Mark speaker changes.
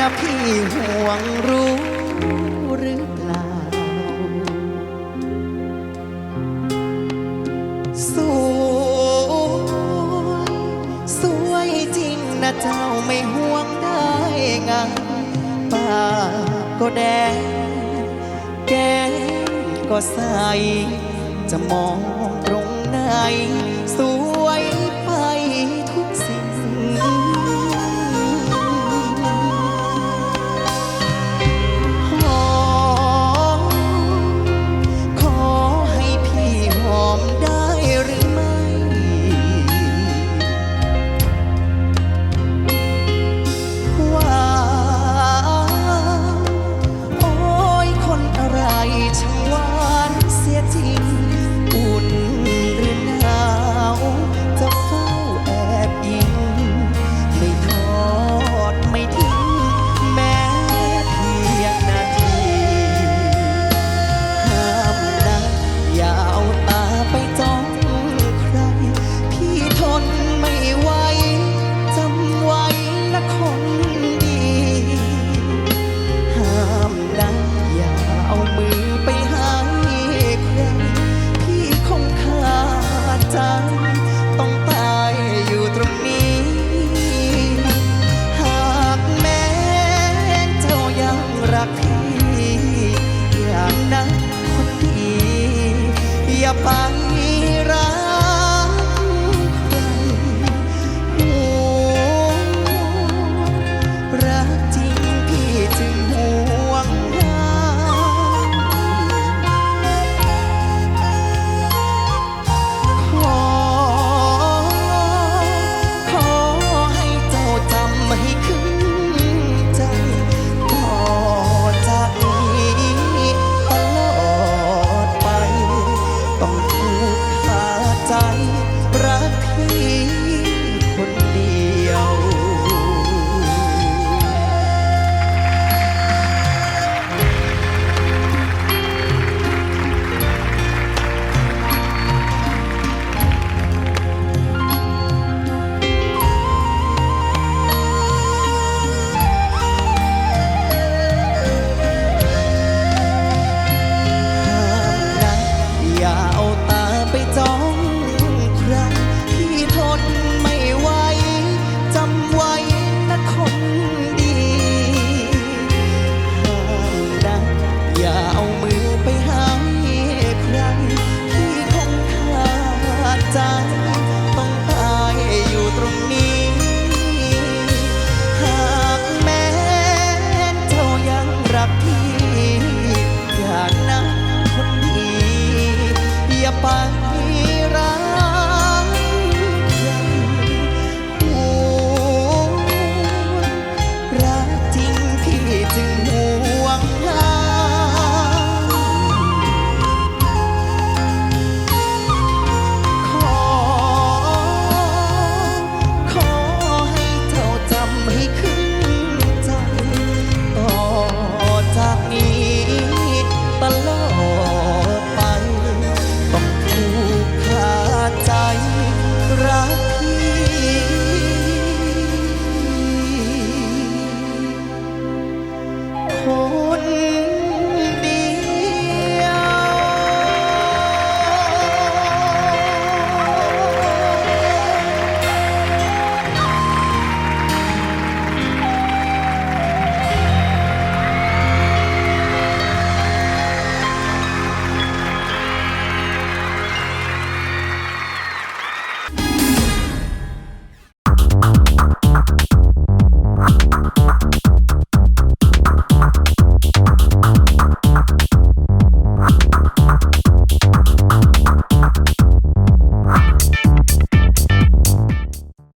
Speaker 1: นะพี่ห่วงรู้หรือเปล่า สวย สวยจริงนะเจ้าไม่ห่วงได้ไงปากก็แดง แก้มก็ใส จะมองตรงไหนสวย